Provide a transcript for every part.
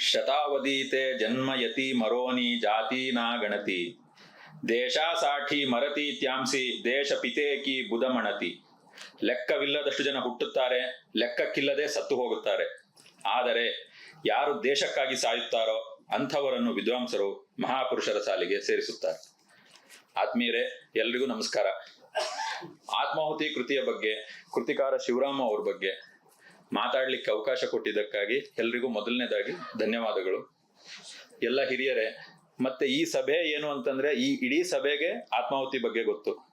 ಶತಾವಧೀತೆ ಜನ್ಮಯತಿ ಮರೋನಿ ಜಾತಿ ನಾ ಗಣತಿ. ದೇಶಾಸಾಠಿ ಮರತಿ ತ್ಯಾಂಸಿ, ದೇಶ ಪಿತೇಕಿ ಬುಧಮಣತಿ. ಲೆಕ್ಕವಿಲ್ಲದಷ್ಟು ಜನ ಹುಟ್ಟುತ್ತಾರೆ, ಲೆಕ್ಕಕ್ಕಿಲ್ಲದೆ ಸತ್ತು ಹೋಗುತ್ತಾರೆ. ಆದರೆ ಯಾರು ದೇಶಕ್ಕಾಗಿ ಸಾಯುತ್ತಾರೋ ಅಂಥವರನ್ನು ವಿದ್ವಾಂಸರು ಮಹಾಪುರುಷರ ಸಾಲಿಗೆ ಸೇರಿಸುತ್ತಾರೆ. ಆತ್ಮೀಯರೇ, ಎಲ್ರಿಗೂ ನಮಸ್ಕಾರ. ಆತ್ಮಾಹುತಿ ಕೃತಿಯ ಬಗ್ಗೆ, ಕೃತಿಕಾರ ಶಿವರಾಮ ಅವ್ರ ಬಗ್ಗೆ ಮಾತಾಡ್ಲಿಕ್ಕೆ ಅವಕಾಶ ಕೊಟ್ಟಿದ್ದಕ್ಕಾಗಿ ಎಲ್ರಿಗೂ ಮೊದಲನೇದಾಗಿ ಧನ್ಯವಾದಗಳು. ಎಲ್ಲ ಹಿರಿಯರೇ, ಮತ್ತೆ ಈ ಸಭೆ ಏನು ಅಂತಂದ್ರೆ, ಈ ಇಡೀ ಸಭೆಗೆ ಆತ್ಮಾಹುತಿ ಬಗ್ಗೆ ಗೊತ್ತು.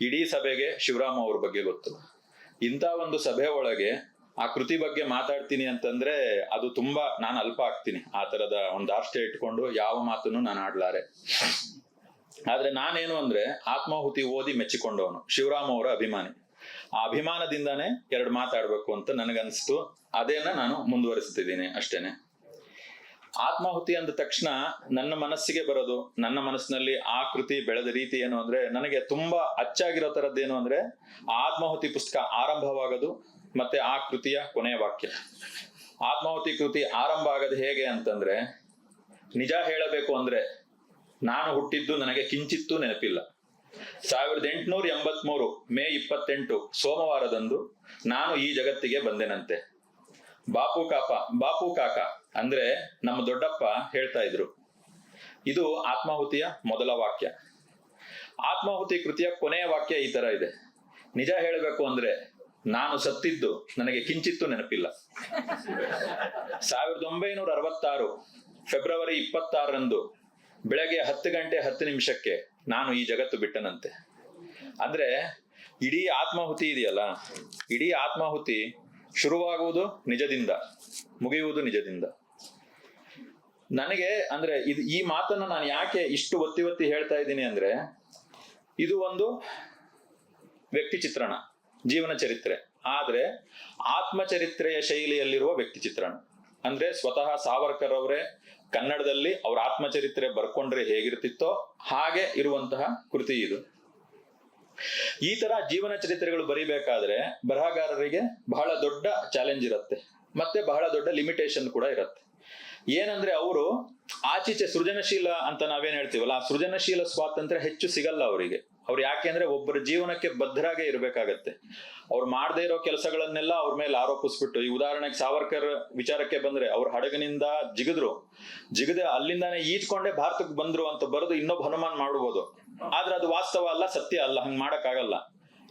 ಇಡೀ ಸಭೆಗೆ ಶಿವರಾಮ ಅವ್ರ ಬಗ್ಗೆ ಗೊತ್ತು. ಇಂಥ ಒಂದು ಸಭೆ ಒಳಗೆ ಆ ಕೃತಿ ಬಗ್ಗೆ ಮಾತಾಡ್ತೀನಿ ಅಂತಂದ್ರೆ ಅದು ತುಂಬಾ ನಾನು ಅಲ್ಪ ಆಗ್ತೀನಿ. ಆ ತರದ ಒಂದು ದಾರ್ಷ್ಟ್ಯ ಇಟ್ಕೊಂಡು ಯಾವ ಮಾತನ್ನು ನಾನು ಆಡ್ಲಾರೆ. ಆದ್ರೆ ನಾನೇನು ಅಂದ್ರೆ ಆತ್ಮಾಹುತಿ ಓದಿ ಮೆಚ್ಚಿಕೊಂಡವನು, ಶಿವರಾಮ ಅವರ ಅಭಿಮಾನಿ. ಆ ಅಭಿಮಾನದಿಂದಾನೇ ಎರಡು ಮಾತಾಡ್ಬೇಕು ಅಂತ ನನಗನ್ಸ್ತು ಅದೇನ ನಾನು ಮುಂದುವರಿಸ್ತಿದ್ದೀನಿ ಅಷ್ಟೇನೆ. ಆತ್ಮಾಹುತಿ ಅಂದ ತಕ್ಷಣ ನನ್ನ ಮನಸ್ಸಿಗೆ ಬರೋದು, ನನ್ನ ಮನಸ್ಸಿನಲ್ಲಿ ಆ ಕೃತಿ ಬೆಳೆದ ರೀತಿ ಏನು ಅಂದ್ರೆ ನನಗೆ ತುಂಬಾ ಅಚ್ಚಾಗಿರೋ ತರದ್ದೇನು ಅಂದ್ರೆ ಆತ್ಮಾಹುತಿ ಪುಸ್ತಕ ಆರಂಭವಾಗೋದು ಮತ್ತೆ ಆ ಕೃತಿಯ ಕೊನೆಯ ವಾಕ್ಯ. ಆತ್ಮಾಹುತಿ ಕೃತಿ ಆರಂಭ ಆಗೋದು ಹೇಗೆ ಅಂತಂದ್ರೆ ನಿಜ ಹೇಳಬೇಕು ಅಂದ್ರೆ ನಾನು ಹುಟ್ಟಿದ್ದು ನನಗೆ ಕಿಂಚಿತ್ತೂ ನೆನಪಿಲ್ಲ. ಸಾವಿರದ ಎಂಟುನೂರ ಎಂಬತ್ಮೂರು ಮೇ ಇಪ್ಪತ್ತೆಂಟು ಸೋಮವಾರದಂದು ನಾನು ಈ ಜಗತ್ತಿಗೆ ಬಂದೆನಂತೆ. ಬಾಪು ಕಾಪ, ಬಾಪು ಕಾಕ ಅಂದ್ರೆ ನಮ್ಮ ದೊಡ್ಡಪ್ಪ ಹೇಳ್ತಾ ಇದ್ರು. ಇದು ಆತ್ಮಾಹುತಿಯ ಮೊದಲ ವಾಕ್ಯ. ಆತ್ಮಾಹುತಿ ಕೃತಿಯ ಕೊನೆಯ ವಾಕ್ಯ ಈ ತರ ಇದೆ. ನಿಜ ಹೇಳಬೇಕು ಅಂದ್ರೆ ನಾನು ಸತ್ತಿದ್ದು ನನಗೆ ಕಿಂಚಿತ್ತು ನೆನಪಿಲ್ಲ. ಸಾವಿರದ ಒಂಬೈನೂರ ಅರವತ್ತಾರು ಫೆಬ್ರವರಿ ಇಪ್ಪತ್ತಾರರಂದು ಬೆಳಗ್ಗೆ ಹತ್ತು ಗಂಟೆ ಹತ್ತು ನಿಮಿಷಕ್ಕೆ ನಾನು ಈ ಜಗತ್ತು ಬಿಟ್ಟನಂತೆ. ಅಂದ್ರೆ ಇಡೀ ಆತ್ಮಾಹುತಿ ಇದೆಯಲ್ಲ? ಇಡೀ ಆತ್ಮಾಹುತಿ ಶುರುವಾಗುವುದು ನಿಜದಿಂದ, ಮುಗಿಯುವುದು ನಿಜದಿಂದ. ನನಗೆ ಅಂದ್ರೆ ಇದು ಈ ಮಾತನ್ನ ನಾನು ಯಾಕೆ ಇಷ್ಟು ಒತ್ತಿ ಒತ್ತಿ ಹೇಳ್ತಾ ಇದ್ದೀನಿ ಅಂದ್ರೆ, ಇದು ಒಂದು ವ್ಯಕ್ತಿ ಚಿತ್ರಣ, ಜೀವನ ಚರಿತ್ರೆ. ಆದ್ರೆ ಆತ್ಮಚರಿತ್ರೆಯ ಶೈಲಿಯಲ್ಲಿರುವ ವ್ಯಕ್ತಿ ಚಿತ್ರಣ. ಅಂದ್ರೆ ಸ್ವತಃ ಸಾವರ್ಕರ್ ಅವರೇ ಕನ್ನಡದಲ್ಲಿ ಅವ್ರ ಆತ್ಮಚರಿತ್ರೆ ಬರ್ಕೊಂಡ್ರೆ ಹೇಗಿರ್ತಿತ್ತೋ ಹಾಗೆ ಇರುವಂತಹ ಕೃತಿ ಇದು. ಈ ತರ ಜೀವನ ಚರಿತ್ರೆಗಳು ಬರಿಬೇಕಾದ್ರೆ ಬರಹಗಾರರಿಗೆ ಬಹಳ ದೊಡ್ಡ ಚಾಲೆಂಜ್ ಇರುತ್ತೆ. ಮತ್ತೆ ಬಹಳ ದೊಡ್ಡ ಲಿಮಿಟೇಷನ್ ಕೂಡ ಇರುತ್ತೆ. ಏನಂದ್ರೆ ಅವರು ಆಚೀಚೆ ಸೃಜನಶೀಲ ಅಂತ ನಾವೇನ್ ಹೇಳ್ತೀವಲ್ಲ ಆ ಸೃಜನಶೀಲ ಸ್ವಾತಂತ್ರ್ಯ ಹೆಚ್ಚು ಸಿಗಲ್ಲ ಅವರಿಗೆ. ಅವ್ರು ಯಾಕೆ ಅಂದ್ರೆ ಒಬ್ಬರ ಜೀವನಕ್ಕೆ ಬದ್ಧರಾಗೆ ಇರಬೇಕಾಗತ್ತೆ. ಅವ್ರು ಮಾಡದೇ ಇರೋ ಕೆಲಸಗಳನ್ನೆಲ್ಲ ಅವ್ರ ಮೇಲೆ ಆರೋಪಿಸ್ಬಿಟ್ಟು, ಈ ಉದಾಹರಣೆಗೆ ಸಾವರ್ಕರ್ ವಿಚಾರಕ್ಕೆ ಬಂದ್ರೆ ಅವ್ರ ಹಡಗಿನಿಂದ ಜಿಗಿದ್ರು. ಜಿಗದೆ ಅಲ್ಲಿಂದಾನೆ ಈಜ್ಕೊಂಡೆ ಭಾರತಕ್ಕೆ ಬಂದ್ರು ಅಂತ ಬರೆದು ಇನ್ನೊಬ್ಬ ಹನುಮಾನ್ ಮಾಡಬಹುದು ಆದ್ರೆ ಅದು ವಾಸ್ತವ ಅಲ್ಲ, ಸತ್ಯ ಅಲ್ಲ, ಹಂಗ್ ಮಾಡಕ್ಕಾಗಲ್ಲ.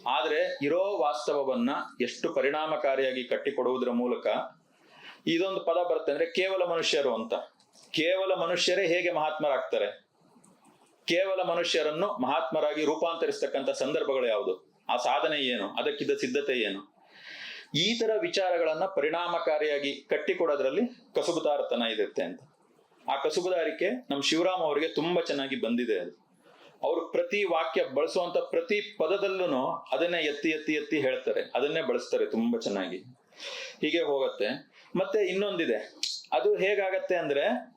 ಆದ್ರೆ ಇರೋ ವಾಸ್ತವವನ್ನ ಎಷ್ಟು ಪರಿಣಾಮಕಾರಿಯಾಗಿ ಕಟ್ಟಿಕೊಡುವುದರ ಮೂಲಕ ಇದೊಂದು ಪದ ಬರುತ್ತೆ ಅಂದ್ರೆ ಕೇವಲ ಮನುಷ್ಯರು ಅಂತ. ಕೇವಲ ಮನುಷ್ಯರೇ ಹೇಗೆ ಮಹಾತ್ಮರಾಗ್ತಾರೆ? ಕೇವಲ ಮನುಷ್ಯರನ್ನು ಮಹಾತ್ಮರಾಗಿ ರೂಪಾಂತರಿಸ್ತಕ್ಕಂಥ ಸಂದರ್ಭಗಳು ಯಾವುದು? ಆ ಸಾಧನೆ ಏನು? ಅದಕ್ಕಿದ್ದ ಸಿದ್ಧತೆ ಏನು? ಈ ತರ ವಿಚಾರಗಳನ್ನ ಪರಿಣಾಮಕಾರಿಯಾಗಿ ಕಟ್ಟಿಕೊಡೋದ್ರಲ್ಲಿ ಕಸುಬುದಾರತನ ಇರುತ್ತೆ ಅಂತ. ಆ ಕಸುಬುದಾರಿಕೆ ನಮ್ಮ ಶಿವರಾಮ್ ಅವರಿಗೆ ತುಂಬಾ ಚೆನ್ನಾಗಿ ಬಂದಿದೆ ಅದು. ಅವರು ಪ್ರತಿ ವಾಕ್ಯ ಬಳಸುವಂತ ಪ್ರತಿ ಪದದಲ್ಲೂ ಅದನ್ನೇ ಎತ್ತಿ ಎತ್ತಿ ಎತ್ತಿ ಹೇಳ್ತಾರೆ. ಅದನ್ನೇ ಬಳಸ್ತಾರೆ ತುಂಬಾ ಚೆನ್ನಾಗಿ. ಹೀಗೆ ಹೋಗತ್ತೆ. ಮತ್ತೆ ಇನ್ನೊಂದಿದೆ. ಅದು ಹೇಗಾಗತ್ತೆ ಅಂದ್ರೆ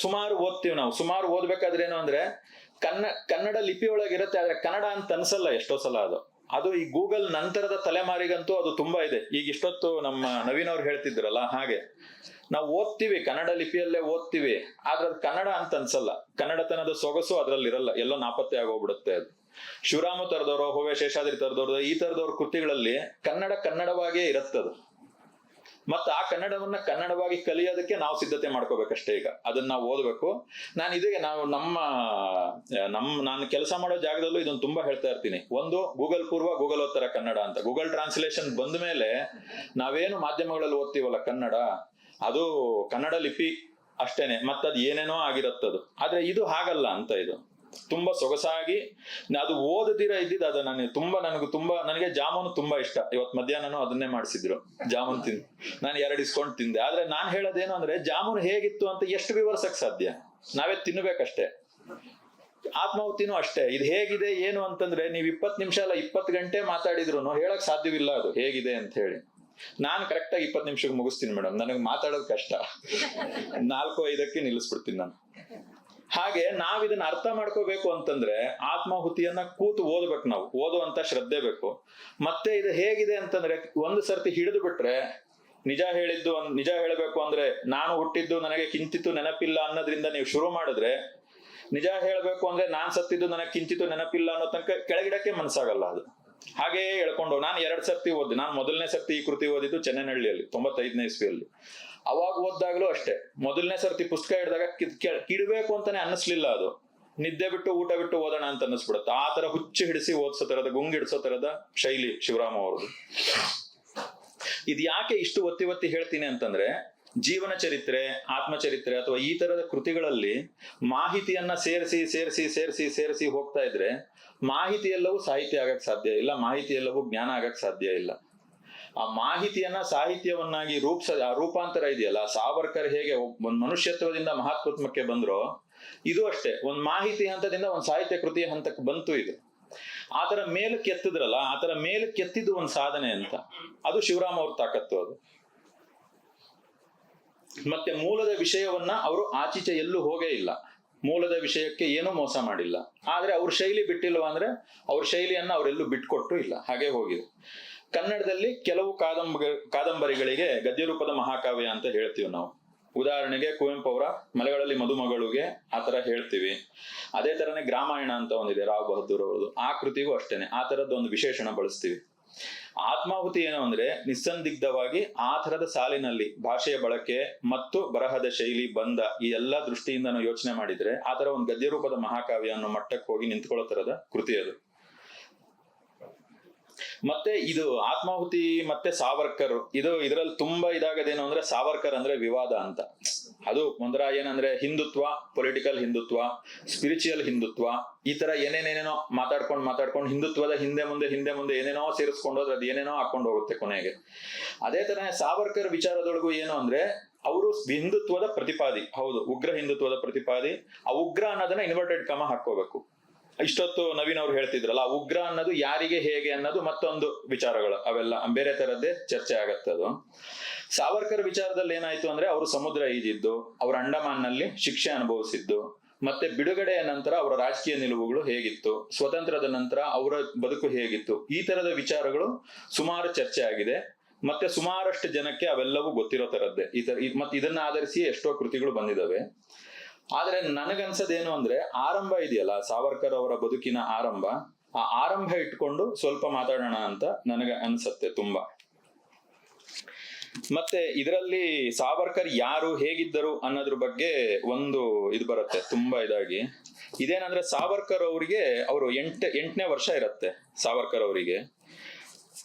ಸುಮಾರು ಓದ್ತೀವಿ ನಾವು. ಸುಮಾರು ಓದ್ಬೇಕಾದ್ರೆ ಏನು ಅಂದ್ರೆ ಕನ್ನ, ಕನ್ನಡ ಲಿಪಿ ಒಳಗಿರುತ್ತೆ ಆದ್ರೆ ಕನ್ನಡ ಅಂತ ಅನ್ಸಲ್ಲ ಎಷ್ಟೋ ಸಲ ಅದು. ಅದು ಈ ಗೂಗಲ್ ನಂತರದ ತಲೆಮಾರಿಗಂತೂ ಅದು ತುಂಬಾ ಇದೆ. ಈಗ ಇಷ್ಟೊತ್ತು ನಮ್ಮ ನವೀನ್ ಅವ್ರು ಹೇಳ್ತಿದ್ರಲ್ಲ, ಹಾಗೆ. ನಾವು ಓದ್ತೀವಿ, ಕನ್ನಡ ಲಿಪಿಯಲ್ಲೇ ಓದ್ತೀವಿ, ಆದ್ರೆ ಅದು ಕನ್ನಡ ಅಂತ ಅನ್ಸಲ್ಲ. ಕನ್ನಡತನದ ಸೊಗಸು ಅದ್ರಲ್ಲಿ ಇರಲ್ಲ ಎಲ್ಲೋ ನಾಪತ್ತೆ ಆಗೋಗ್ಬಿಡುತ್ತೆ ಅದು. ಶಿವರಾಮ ತರದವರು ಹೋವೆ ಶೇಷಾದ್ರಿ ತರದವ್ರು, ಈ ತರದವ್ರ ಕೃತಿಗಳಲ್ಲಿ ಕನ್ನಡ ಕನ್ನಡವಾಗೇ ಇರುತ್ತದು. ಮತ್ತೆ ಆ ಕನ್ನಡವನ್ನ ಕನ್ನಡವಾಗಿ ಕಲಿಯೋದಕ್ಕೆ ನಾವು ಸಿದ್ಧತೆ ಮಾಡ್ಕೋಬೇಕಷ್ಟೇ ಈಗ. ಅದನ್ನ ನಾವು ಓದಬೇಕು. ನಾನು ಇದೇ ನಾವು ನಮ್ಮ ಆ, ನಮ್ಮ ನಾನು ಕೆಲಸ ಮಾಡೋ ಜಾಗದಲ್ಲೂ ಇದನ್ನ ತುಂಬಾ ಹೇಳ್ತಾ ಇರ್ತೀನಿ. ಒಂದು ಗೂಗಲ್ ಪೂರ್ವ ಗೂಗಲ್ ಓದ್ತಾರ ಕನ್ನಡ ಅಂತ. ಗೂಗಲ್ ಟ್ರಾನ್ಸ್ಲೇಷನ್ ಬಂದ ಮೇಲೆ ನಾವೇನು ಮಾಧ್ಯಮಗಳಲ್ಲಿ ಓದ್ತೀವಲ್ಲ ಕನ್ನಡ ಅದು ಕನ್ನಡ ಲಿಪಿ ಅಷ್ಟೇನೆ. ಮತ್ತದು ಏನೇನೋ ಆಗಿರತ್ತದು. ಆದ್ರೆ ಇದು ಹಾಗಲ್ಲ ಅಂತ ಇದು. ತುಂಬಾ ಸೊಗಸಾಗಿ, ಅದು ಓದದಿರ ಇದ್ದಿದ್ದು ಅದು ನನಗೆ ತುಂಬಾ ನನಗೆ ತುಂಬಾ, ನನಗೆ ಜಾಮೂನು ತುಂಬಾ ಇಷ್ಟ. ಇವತ್ ಮಧ್ಯಾಹ್ನನೂ ಅದನ್ನೇ ಮಾಡಿಸಿದ್ರು, ಜಾಮೂನ್ ತಿಂದು. ನಾನು ಎರಡು ಇಸ್ಕೊಂಡು ತಿಂದೆ. ಆದ್ರೆ ನಾನ್ ಹೇಳೋದೇನು ಅಂದ್ರೆ, ಜಾಮೂನ್ ಹೇಗಿತ್ತು ಅಂತ ಎಷ್ಟು ವಿವರಿಸಕ್ ಸಾಧ್ಯ? ನಾವೇ ತಿನ್ಬೇಕಷ್ಟೇ. ಆತ್ಮಾಹುತಿನೂ ಅಷ್ಟೇ. ಇದು ಹೇಗಿದೆ, ಏನು ಅಂತಂದ್ರೆ, ನೀವು ಇಪ್ಪತ್ತು ನಿಮಿಷ ಅಲ್ಲ, ಇಪ್ಪತ್ತು ಗಂಟೆ ಮಾತಾಡಿದ್ರು ಹೇಳಕ್ ಸಾಧ್ಯವಿಲ್ಲ ಅದು. ಹೇಗಿದೆ ಅಂತ ಹೇಳಿ. ನಾನು ಕರೆಕ್ಟಾಗಿ ಇಪ್ಪತ್ತು ನಿಮಿಷಕ್ಕೆ ಮುಗಿಸ್ತೀನಿ ಮೇಡಮ್. ನನಗೆ ಮಾತಾಡೋದು ಕಷ್ಟ. ನಾಲ್ಕು, ಐದಕ್ಕೆ ನಿಲ್ಲಿಸ್ಬಿಡ್ತೀನಿ ನಾನು. ಹಾಗೆ ನಾವ್ ಇದನ್ನ ಅರ್ಥ ಮಾಡ್ಕೋಬೇಕು ಅಂತಂದ್ರೆ ಆತ್ಮಾಹುತಿಯನ್ನ ಕೂತು ಓದ್ಬೇಕು ನಾವು. ಓದುವಂತ ಶ್ರದ್ಧೆ ಬೇಕು. ಮತ್ತೆ ಇದು ಹೇಗಿದೆ ಅಂತಂದ್ರೆ ಒಂದು ಸರ್ತಿ ಹಿಡಿದು ಬಿಟ್ರೆ ನಿಜ ಹೇಳಿದ್ದು ನಿಜ ಹೇಳಬೇಕು ಅಂದ್ರೆ ನಾನು ಹುಟ್ಟಿದ್ದು ನನಗೆ ಕಿಂಚಿತ್ತು ನೆನಪಿಲ್ಲ ಅನ್ನೋದ್ರಿಂದ ನೀವು ಶುರು ಮಾಡಿದ್ರೆ ನಿಜ ಹೇಳಬೇಕು ಅಂದ್ರೆ ನಾನ್ ಸತ್ತಿದ್ದು ನನಗೆ ಕಿಂಚಿತ್ತು ನೆನಪಿಲ್ಲ ಅನ್ನೋ ತನಕ ಕೆಳಗಿಡಕ್ಕೆ ಮನ್ಸಾಗಲ್ಲ ಅದು. ಹಾಗೆಯೇ ಹೇಳ್ಕೊಂಡು ನಾನು ಎರಡ್ ಸರ್ತಿ ಓದಿ ನಾನು ಮೊದಲನೇ ಸರ್ತಿ ಈ ಕೃತಿ ಓದಿದ್ದು ಚೆನ್ನೈನಹಳ್ಳಿಯಲ್ಲಿ, ತೊಂಬತ್ತೈದನೇ ಇಸ್ವಿಯಲ್ಲಿ. ಅವಾಗ ಓದ್ದಾಗ್ಲೂ ಅಷ್ಟೇ. ಮೊದಲನೇ ಸರ್ತಿ ಪುಸ್ತಕ ಹಿಡಿದಾಗ ಕಿಡ್ಬೇಕು ಅಂತಾನೆ ಅನ್ನಿಸ್ಲಿಲ್ಲ ಅದು. ನಿದ್ದೆ ಬಿಟ್ಟು ಊಟ ಬಿಟ್ಟು ಓದೋಣ ಅಂತ ಅನ್ನಿಸ್ಬಿಡುತ್ತೆ. ಆ ತರ ಹುಚ್ಚು ಹಿಡಿಸಿ ಓದಿಸೋ ತರದ ಗುಂಗಿಡಿಸೋ ತರದ ಶೈಲಿ ಶಿವರಾಮ ಅವ್ರದ್ದು. ಇದು ಯಾಕೆ ಇಷ್ಟು ಒತ್ತಿ ಒತ್ತಿ ಹೇಳ್ತೀನಿ ಅಂತಂದ್ರೆ, ಜೀವನ ಚರಿತ್ರೆ, ಆತ್ಮಚರಿತ್ರೆ ಅಥವಾ ಈ ತರದ ಕೃತಿಗಳಲ್ಲಿ ಮಾಹಿತಿಯನ್ನ ಸೇರಿಸಿ ಸೇರಿಸಿ ಸೇರಿಸಿ ಸೇರಿಸಿ ಹೋಗ್ತಾ ಇದ್ರೆ ಮಾಹಿತಿ ಎಲ್ಲವೂ ಸಾಹಿತ್ಯ ಆಗಕ್ ಸಾಧ್ಯ ಇಲ್ಲ, ಮಾಹಿತಿ ಎಲ್ಲವೂ ಜ್ಞಾನ ಆಗಕ್ ಸಾಧ್ಯ ಇಲ್ಲ. ಆ ಮಾಹಿತಿಯನ್ನ ಸಾಹಿತ್ಯವನ್ನಾಗಿ ರೂಪಿಸ, ರೂಪಾಂತರ ಇದೆಯಲ್ಲ, ಸಾವರ್ಕರ್ ಹೇಗೆ ಒಂದ್ ಮನುಷ್ಯತ್ವದಿಂದ ಮಹಾತ್ಮತ್ವಕ್ಕೆ ಬಂದ್ರು, ಇದು ಅಷ್ಟೇ. ಒಂದ್ ಮಾಹಿತಿ ಹಂತದಿಂದ ಒಂದ್ ಸಾಹಿತ್ಯ ಕೃತಿಯ ಹಂತಕ್ಕೆ ಬಂತು ಇದು. ಆತರ ಮೇಲೆ ಕೆತ್ತಿದ್ರಲ್ಲ ಆತರ ಮೇಲೆ ಕೆತ್ತಿದ್ದು ಒಂದ್ ಸಾಧನೆ ಅಂತ. ಅದು ಶಿವರಾಮ ಅವ್ರ ತಾಕತ್ತು ಅದು. ಮತ್ತೆ ಮೂಲದ ವಿಷಯವನ್ನ ಅವರು ಆಚೀಚೆ ಎಲ್ಲೂ ಹೋಗೇ ಇಲ್ಲ. ಮೂಲದ ವಿಷಯಕ್ಕೆ ಏನೂ ಮೋಸ ಮಾಡಿಲ್ಲ. ಆದ್ರೆ ಅವ್ರ ಶೈಲಿ ಬಿಟ್ಟಿಲ್ವಾ ಅಂದ್ರೆ, ಅವ್ರ ಶೈಲಿಯನ್ನ ಅವರೆಲ್ಲೂ ಬಿಟ್ಕೊಟ್ಟು ಇಲ್ಲ. ಹಾಗೆ ಹೋಗಿದೆ. ಕನ್ನಡದಲ್ಲಿ ಕೆಲವು ಕಾದಂಬ ಕಾದಂಬರಿಗಳಿಗೆ ಗದ್ಯ ರೂಪದ ಮಹಾಕಾವ್ಯ ಅಂತ ಹೇಳ್ತೀವಿ ನಾವು. ಉದಾಹರಣೆಗೆ ಕುವೆಂಪು ಅವರ ಮಲೆಗಳಲ್ಲಿ ಮದುಮಗಳಿಗೆ ಆ ತರ ಹೇಳ್ತೀವಿ. ಅದೇ ತರನೇ ಗ್ರಾಮಾಯಣ ಅಂತ ಒಂದಿದೆ, ರಾವ್ ಬಹದ್ದೂರ್ ಅವರದು ಆ ಕೃತಿಗೂ ಅಷ್ಟೇನೆ, ಆ ತರದ್ದು ಒಂದು ವಿಶೇಷಣ ಬಳಸ್ತೀವಿ. ಆತ್ಮಾಹುತಿ ಏನು ಅಂದ್ರೆ, ನಿಸ್ಸಂದಿಗ್ಧವಾಗಿ ಆ ತರದ ಸಾಲಿನಲ್ಲಿ ಭಾಷೆಯ ಬಳಕೆ ಮತ್ತು ಬರಹದ ಶೈಲಿ ಬಂದ ಈ ಎಲ್ಲಾ ದೃಷ್ಟಿಯಿಂದ ಯೋಚನೆ ಮಾಡಿದ್ರೆ, ಆ ತರ ಒಂದು ಗದ್ಯ ರೂಪದ ಮಹಾಕಾವ್ಯ ಅನ್ನೋ ಮಟ್ಟಕ್ಕೆ ಹೋಗಿ ನಿಂತ್ಕೊಳ್ಳೋ ತರದ ಕೃತಿ ಅದು. ಮತ್ತೆ ಇದು ಆತ್ಮಾಹುತಿ ಮತ್ತೆ ಸಾವರ್ಕರ್, ಇದು ಇದರಲ್ಲಿ ತುಂಬಾ ಇದಾಗದೇನು ಅಂದ್ರೆ ಸಾವರ್ಕರ್ ಅಂದ್ರೆ ವಿವಾದ ಅಂತ. ಅದು ಒಂದರ ಏನಂದ್ರೆ ಹಿಂದುತ್ವ ಪೊಲಿಟಿಕಲ್ ಹಿಂದುತ್ವ ಸ್ಪಿರಿಚುಯಲ್ ಹಿಂದುತ್ವ, ಈ ತರ ಏನೇನೇನೇನೋ ಮಾತಾಡ್ಕೊಂಡು ಮಾತಾಡ್ಕೊಂಡು ಹಿಂದುತ್ವದ ಹಿಂದೆ ಮುಂದೆ ಹಿಂದೆ ಮುಂದೆ ಏನೇನೋ ಸೇರಿಸ್ಕೊಂಡು ಹೋದ್ರೆ ಅದು ಏನೇನೋ ಹಾಕೊಂಡು ಹೋಗುತ್ತೆ ಕೊನೆಗೆ. ಅದೇ ತರ ಸಾವರ್ಕರ್ ವಿಚಾರದೊಳಗೂ ಏನು ಅಂದ್ರೆ ಅವರು ಹಿಂದುತ್ವದ ಪ್ರತಿಪಾದಿ, ಹೌದು, ಉಗ್ರ ಹಿಂದುತ್ವದ ಪ್ರತಿಪಾದಿ, ಆ ಉಗ್ರ ಅನ್ನೋದನ್ನ ಇನ್ವರ್ಟೆಡ್ ಕಮ ಹಾಕೋಬೇಕು ಇಷ್ಟೊತ್ತು ನವೀನ್ ಅವ್ರು ಹೇಳ್ತಿದ್ರಲ್ಲ, ಉಗ್ರ ಅನ್ನೋದು ಯಾರಿಗೆ ಹೇಗೆ ಅನ್ನೋದು ಮತ್ತೊಂದು ವಿಚಾರಗಳು. ಅವೆಲ್ಲ ಬೇರೆ ತರದ್ದೇ ಚರ್ಚೆ ಅದು. ಸಾವರ್ಕರ್ ವಿಚಾರದಲ್ಲಿ ಏನಾಯ್ತು ಅಂದ್ರೆ, ಅವರು ಸಮುದ್ರ ಈಜಿದ್ದು, ಅವ್ರ ಅಂಡಮಾನ್ನಲ್ಲಿ ಶಿಕ್ಷೆ ಅನುಭವಿಸಿದ್ದು, ಮತ್ತೆ ಬಿಡುಗಡೆಯ ನಂತರ ಅವರ ರಾಜಕೀಯ ನಿಲುವುಗಳು ಹೇಗಿತ್ತು ಸ್ವತಂತ್ರದ ನಂತರ ಅವರ ಬದುಕು ಹೇಗಿತ್ತು, ಈ ತರದ ವಿಚಾರಗಳು ಸುಮಾರು ಚರ್ಚೆ ಆಗಿದೆ. ಮತ್ತೆ ಸುಮಾರಷ್ಟು ಜನಕ್ಕೆ ಅವೆಲ್ಲವೂ ಗೊತ್ತಿರೋ ತರದ್ದೇ. ಈ ತರ ಮತ್ತೆ ಇದನ್ನ ಆಧರಿಸಿ ಎಷ್ಟೋ ಕೃತಿಗಳು ಬಂದಿದಾವೆ. ಆದ್ರೆ ನನಗನ್ಸದೇನು ಅಂದ್ರೆ ಆರಂಭ ಇದೆಯಲ್ಲ, ಸಾವರ್ಕರ್ ಅವರ ಬದುಕಿನ ಆರಂಭ, ಆ ಆರಂಭ ಇಟ್ಕೊಂಡು ಸ್ವಲ್ಪ ಮಾತಾಡೋಣ ಅಂತ ನನಗೆ ಅನ್ಸತ್ತೆ ತುಂಬಾ. ಮತ್ತೆ ಇದರಲ್ಲಿ ಸಾವರ್ಕರ್ ಯಾರು, ಹೇಗಿದ್ದರು ಅನ್ನೋದ್ರ ಬಗ್ಗೆ ಒಂದು ಇದು ಬರುತ್ತೆ, ತುಂಬಾ ಇದಾಗಿ. ಇದೇನಂದ್ರೆ ಸಾವರ್ಕರ್ ಅವರಿಗೆ, ಅವರು ಎಂಟ, ಎಂಟನೇ ವರ್ಷ ಇರತ್ತೆ ಸಾವರ್ಕರ್ ಅವರಿಗೆ.